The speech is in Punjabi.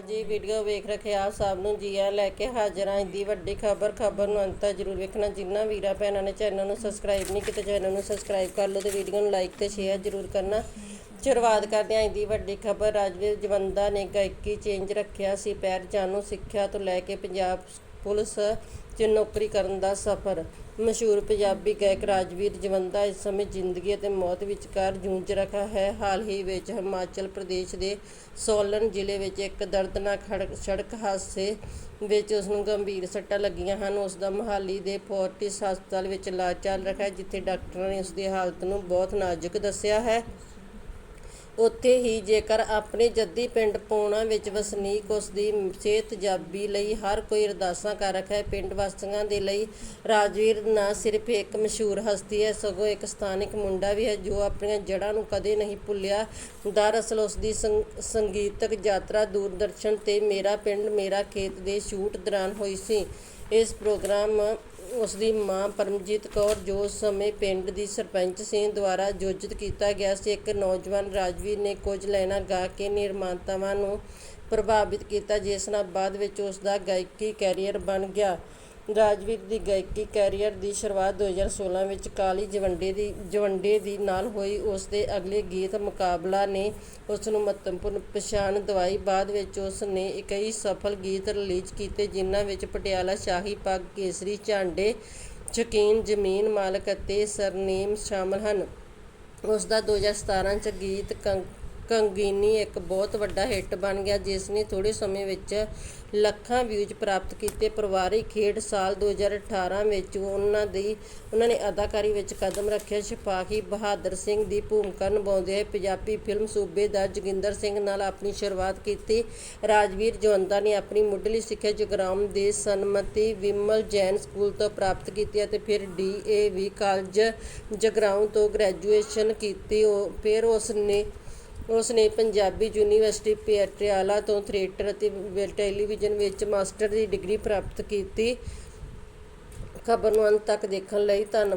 ਜੀ ਵੀਡੀਓ ਵੇਖ ਰਹੇ ਆਪ ਸਭ ਨੂੰ ਜੀ ਆ ਲੈ ਕੇ ਹਾਜ਼ਰ ਹਾਂ। ਦੀ ਵੱਡੀ ਖਬਰ ਖਬਰ ਨੂੰ ਅੰਤ ਤੱਕ ਜਰੂਰ ਵੇਖਣਾ। ਜਿੰਨਾ ਵੀਰਾਂ ਭੈਣਾਂ ਨੇ ਚੈਨਲ ਨੂੰ ਸਬਸਕ੍ਰਾਈਬ ਨਹੀਂ ਕੀਤਾ, ਚੈਨਲ ਨੂੰ ਸਬਸਕ੍ਰਾਈਬ ਕਰ ਲਓ ਤੇ ਵੀਡੀਓ ਨੂੰ ਲਾਈਕ ਤੇ ਸ਼ੇਅਰ ਜਰੂਰ ਕਰਨਾ। ਸ਼ੁਰੂਆਤ ਕਰਦੇ ਹਾਂ ਦੀ ਵੱਡੀ ਖਬਰ। ਰਾਜਵੀਰ ਜਵੰਦਾ ਨੇ ਗਾਇਕੀ ਚੇਂਜ ਰੱਖਿਆ ਸੀ। ਪੈਰ ਜਾਨੂ ਸਿੱਖਿਆ ਤੋਂ ਲੈ ਕੇ ਪੰਜਾਬ ਪੁਲਿਸ 'ਚ ਨੌਕਰੀ ਕਰਨ ਦਾ ਸਫ਼ਰ। ਮਸ਼ਹੂਰ ਪੰਜਾਬੀ ਗਾਇਕ ਰਾਜਵੀਰ ਜਵੰਦਾ ਇਸ ਸਮੇਂ ਜ਼ਿੰਦਗੀ ਅਤੇ ਮੌਤ ਵਿਚਕਾਰ ਜੂਝ ਰਿਹਾ ਹੈ। ਹਾਲ ਹੀ ਵਿੱਚ ਹਿਮਾਚਲ ਪ੍ਰਦੇਸ਼ ਦੇ ਸੋਲਨ ਜ਼ਿਲ੍ਹੇ ਵਿੱਚ ਇੱਕ ਦਰਦਨਾਕ ਖੜਕ- ਸੜਕ ਹਾਦਸੇ ਵਿੱਚ ਉਸ ਨੂੰ ਗੰਭੀਰ ਸੱਟਾਂ ਲੱਗੀਆਂ ਹਨ। ਉਸ ਦਾ ਮੋਹਾਲੀ ਦੇ ਫੋਰਟਿਸ ਹਸਪਤਾਲ ਵਿੱਚ ਇਲਾਜ ਚੱਲ ਰਿਹਾ ਹੈ, ਜਿੱਥੇ ਡਾਕਟਰਾਂ ਨੇ ਉਸ ਦੀ ਹਾਲਤ ਨੂੰ ਬਹੁਤ ਨਾਜ਼ੁਕ ਦੱਸਿਆ ਹੈ। ਉੱਥੇ ਹੀ ਜੇਕਰ ਆਪਣੇ ਜੱਦੀ ਪਿੰਡ ਪੌਣਾ ਵਿੱਚ ਵਸਨੀਕ ਉਸ ਦੀ ਸਿਹਤ ਲਈ ਹਰ ਕੋਈ ਅਰਦਾਸਾਂ ਕਰ ਰਿਹਾ ਹੈ, ਪਿੰਡ ਵਾਸੀਆਂ ਦੇ ਲਈ ਰਾਜਵੀਰ ਨਾ ਸਿਰਫ ਇੱਕ ਮਸ਼ਹੂਰ ਹਸਤੀ ਹੈ, ਸਗੋਂ ਇੱਕ ਸਥਾਨਕ ਮੁੰਡਾ ਵੀ ਹੈ ਜੋ ਆਪਣੀਆਂ ਜੜ੍ਹਾਂ ਨੂੰ ਕਦੇ ਨਹੀਂ ਭੁੱਲਿਆ। ਦਰਅਸਲ ਉਸ ਦੀ ਸੰਗੀਤਕ ਯਾਤਰਾ ਦੂਰਦਰਸ਼ਨ ਤੇ ਮੇਰਾ ਪਿੰਡ, ਮੇਰਾ ਖੇਤ ਦੇ ਸ਼ੂਟ ਦੌਰਾਨ ਹੋਈ ਸੀ। ਇਸ ਪ੍ਰੋਗਰਾਮ ਉਸ ਦੀ ਮਾਂ ਪਰਮਜੀਤ ਕੌਰ ਜੋ ਉਸ ਸਮੇਂ ਪਿੰਡ ਦੀ ਸਰਪੰਚ ਸੀ ਦੁਆਰਾ ਆਯੋਜਿਤ ਕੀਤਾ ਗਿਆ ਸੀ, ਇੱਕ ਨੌਜਵਾਨ ਰਾਜਵੀਰ ਨੇ ਕੁਝ ਲਾਈਨਾਂ ਗਾ ਕੇ ਨਿਰਮਾਤਾਵਾਂ ਨੂੰ ਪ੍ਰਭਾਵਿਤ ਕੀਤਾ, ਜਿਸ ਨਾਲ ਬਾਅਦ ਵਿੱਚ ਉਸ ਦਾ ਗਾਇਕੀ ਕੈਰੀਅਰ ਬਣ ਗਿਆ। ਰਾਜਵੀਰ ਦੀ ਗਾਇਕੀ ਕੈਰੀਅਰ ਦੀ ਸ਼ੁਰੂਆਤ 2016 ਵਿੱਚ ਕਾਲੀ ਜਵੰਡੇ ਦੀ ਜਵੰਡੇ ਦੀ ਨਾਲ ਹੋਈ। ਉਸ ਦੇ ਅਗਲੇ ਗੀਤ ਮੁਕਾਬਲਾ ਨੇ ਉਸ ਨੂੰ ਮਹੱਤਵਪੂਰਨ ਪਛਾਣ ਦਿਵਾਈ। ਬਾਅਦ ਵਿੱਚ ਉਸ ਨੇ ਕਈ ਸਫਲ ਗੀਤ ਰਿਲੀਜ਼ ਕੀਤੇ, ਜਿਨ੍ਹਾਂ ਵਿੱਚ ਪਟਿਆਲਾ ਸ਼ਾਹੀ ਪੱਗ ਕੇਸਰੀ, ਝਾਂਡੇ, ਸ਼ਕੀਨ, ਜ਼ਮੀਨ ਮਾਲਕ ਅਤੇ ਸਰਨੀਮ ਸ਼ਾਮਲ ਹਨ। ਉਸ ਦਾ 2017 ਚ ਗੀਤ ਕੰ- ਕੰਗੀਨੀ ਇੱਕ ਬਹੁਤ ਵੱਡਾ ਹਿੱਟ ਬਣ ਗਿਆ, ਜਿਸ ਨੇ ਥੋੜ੍ਹੇ ਸਮੇਂ ਵਿੱਚ ਲੱਖਾਂ ਵਿਊਜ਼ ਪ੍ਰਾਪਤ ਕੀਤੇ। ਪਰਿਵਾਰਿਕ ਖੇਡ ਸਾਲ 2018 ਵਿੱਚ ਉਹਨਾਂ ਦੀ, ਉਹਨਾਂ ਨੇ ਅਦਾਕਾਰੀ ਵਿੱਚ ਕਦਮ ਰੱਖਿਆ। ਸਿਪਾਹੀ ਬਹਾਦਰ ਸਿੰਘ ਦੀ ਭੂਮਿਕਾ ਨਿਭਾਉਂਦੇ ਹੋਏ ਪੰਜਾਬੀ ਫਿਲਮ ਸੂਬੇਦਾਰ ਜੋਗਿੰਦਰ ਸਿੰਘ ਨਾਲ ਆਪਣੀ ਸ਼ੁਰੂਆਤ ਕੀਤੀ। ਰਾਜਵੀਰ ਜਵੰਦਾ ਨੇ ਆਪਣੀ ਮੁੱਢਲੀ ਸਿੱਖਿਆ ਜਗਰਾਮ ਦੇ ਸਨਮਤੀ ਵਿਮਲ ਜੈਨ ਸਕੂਲ ਤੋਂ ਪ੍ਰਾਪਤ ਕੀਤੀ ਅਤੇ ਫਿਰ D A V college Jagraon ਤੋਂ ਗ੍ਰੈਜੂਏਸ਼ਨ ਕੀਤੀ। ਉਹ, ਫਿਰ ਉਸ ਨੇ ਉਸ ਨੇ ਪੰਜਾਬੀ ਯੂਨੀਵਰਸਿਟੀ ਪਟਿਆਲਾ ਤੋਂ ਥੀਏਟਰ ਅਤੇ ਟੈਲੀਵਿਜ਼ਨ ਵਿੱਚ ਮਾਸਟਰ ਦੀ ਡਿਗਰੀ ਪ੍ਰਾਪਤ ਕੀਤੀ। ਖਬਰ ਨੂੰ ਅੰਤ ਤੱਕ ਦੇਖਣ ਲਈ ਧੰਨਵਾਦ।